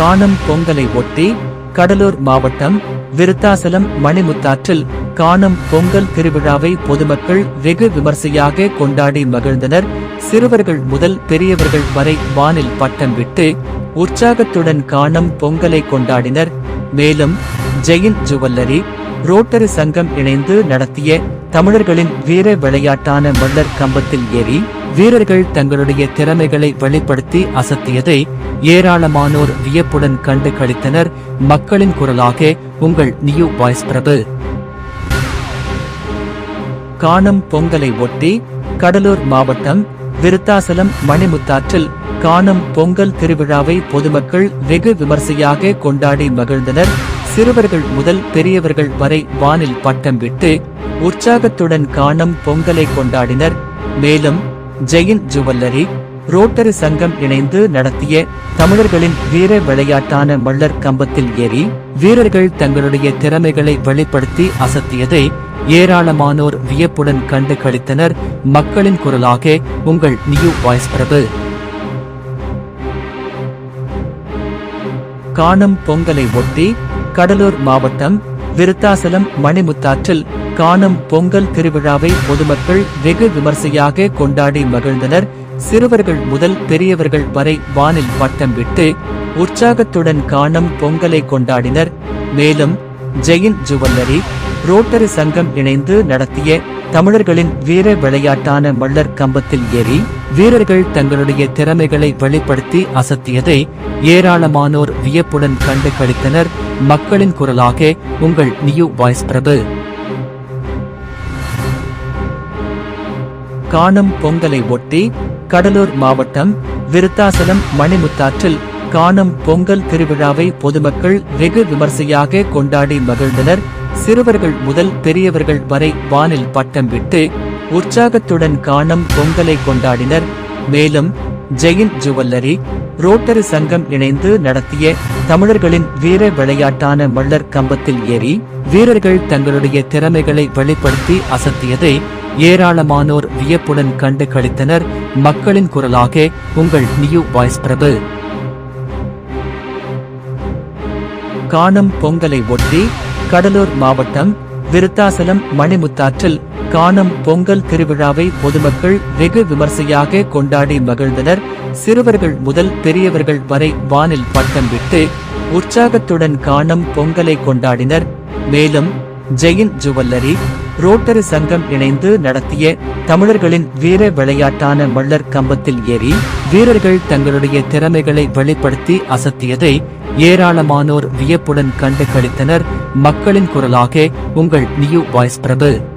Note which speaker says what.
Speaker 1: காணும் பொங்கலை ஒட்டி கடலூர் மாவட்டம் விருத்தாசலம் மணிமுத்தாற்றில் காணும் பொங்கல் திருவிழாவை பொதுமக்கள் வெகு விமர்சையாக கொண்டாடி மகிழ்ந்தனர். சிறுவர்கள் முதல் பெரியவர்கள் வரை வானில் பட்டம் விட்டு உற்சாகத்துடன் காணும் பொங்கலை கொண்டாடினர். மேலும் ஜெயின் ஜுவல்லரி ரோட்டரி சங்கம் இணைந்து நடத்திய தமிழர்களின் வீர விளையாட்டான மல்லர் கம்பத்தில் ஏறி வீரர்கள் தங்களுடைய திறமைகளை வெளிப்படுத்தி அசத்தியதை ஏராளமானோர் வியப்புடன் கண்டு கழித்தனர் மக்களின் குரலாக உங்கள் நியூ வாய்ஸ் பிரபு. காணும் பொங்கலை ஒட்டி கடலூர் மாவட்டம் விருத்தாசலம் மணிமுத்தாற்றில் காணும் பொங்கல் திருவிழாவை பொதுமக்கள் வெகு விமர்சையாக கொண்டாடி மகிழ்ந்தனர். சிறுவர்கள் முதல் பெரியவர்கள் வரை வானில் பட்டம் விட்டு உற்சாகத்துடன் காணும் பொங்கலை கொண்டாடினர். மேலும் ஜெயின் ஜுவல்லரி ரோட்டரி சங்கம் இணைந்து நடத்திய தமிழர்களின் வீர விளையாட்டான மல்லர் கம்பத்தில் ஏறி வீரர்கள் தங்களுடைய திறமைகளை வெளிப்படுத்தி அசத்தியதை ஏராளமானோர் வியப்புடன் கண்டு கழித்தனர் மக்களின் குரலாக உங்கள் நியூ வாய்ஸ் பிரபு. காணும் பொங்கலை ஒட்டி கடலூர் மாவட்டம் விருத்தாசலம் மணிமுத்தாற்றில் காணும் பொங்கல் திருவிழாவை பொதுமக்கள் வெகு விமர்சையாக கொண்டாடி மகிழ்ந்தனர். சிறுவர்கள் முதல் பெரியவர்கள் வரை வானில் பட்டம் விட்டு உற்சாகத்துடன் காணும் பொங்கலை கொண்டாடினர். மேலும் ஜெயின் ஜுவல்லரி ரோட்டரி சங்கம் இணைந்து நடத்திய தமிழர்களின் வீர விளையாட்டான மல்லர் கம்பத்தில் ஏறி வீரர்கள் தங்களுடைய திறமைகளை வெளிப்படுத்தி அசத்தியதை ஏராளமானோர் வியப்புடன் கண்டு கழித்தனர் மக்களின் குரலாக உங்கள் நியூ வாய்ஸ் பிரபு. காணும் பொங்கலை ஒட்டி கடலூர் மாவட்டம் விருத்தாசலம் மணிமுத்தாற்றில் காணும் பொங்கல் திருவிழாவை பொதுமக்கள் வெகு விமர்சையாக கொண்டாடி மகிழ்ந்தனர். சிறுவர்கள் முதல் பெரியவர்கள் வரை வானில் பட்டம் விட்டு உற்சாகத்துடன் காணும் பொங்கலை கொண்டாடினர். மேலும் ஜெயின் ஜுவல்லரி ரோட்டரி சங்கம் இணைந்து நடத்திய தமிழர்களின் வீர விளையாட்டான மல்லர் கம்பத்தில் ஏறி வீரர்கள் தங்களுடைய திறமைகளை வெளிப்படுத்தி அசத்தியதை ஏராளமானோர் வியப்புடன் கண்டு கழித்தனர் மக்களின் குரலாக உங்கள் நியூ வாய்ஸ் பிரபு. காணும் பொங்கலை ஒட்டி கடலூர் மாவட்டம் விருத்தாசலம் மணிமுத்தாற்றில் காணும் பொங்கல் திருவிழாவை பொதுமக்கள் வெகு விமர்சையாக கொண்டாடி மகிழ்ந்தனர். சிறுவர்கள் முதல் பெரியவர்கள் வரை வானில் பட்டம் விட்டு உற்சாகத்துடன் காணும் பொங்கலை கொண்டாடினர். மேலும் ஜெயின் ஜுவல்லரி ரோட்டரி சங்கம் இணைந்து நடத்திய தமிழர்களின் வீர விளையாட்டான மல்லர் கம்பத்தில் ஏறி வீரர்கள் தங்களுடைய திறமைகளை வெளிப்படுத்தி அசத்தியதை ஏராளமானோர் வியப்புடன் கண்டு கழித்தனர் மக்களின் மக்களின் குரலாக உங்கள் நியூ வாய்ஸ் பிரபு.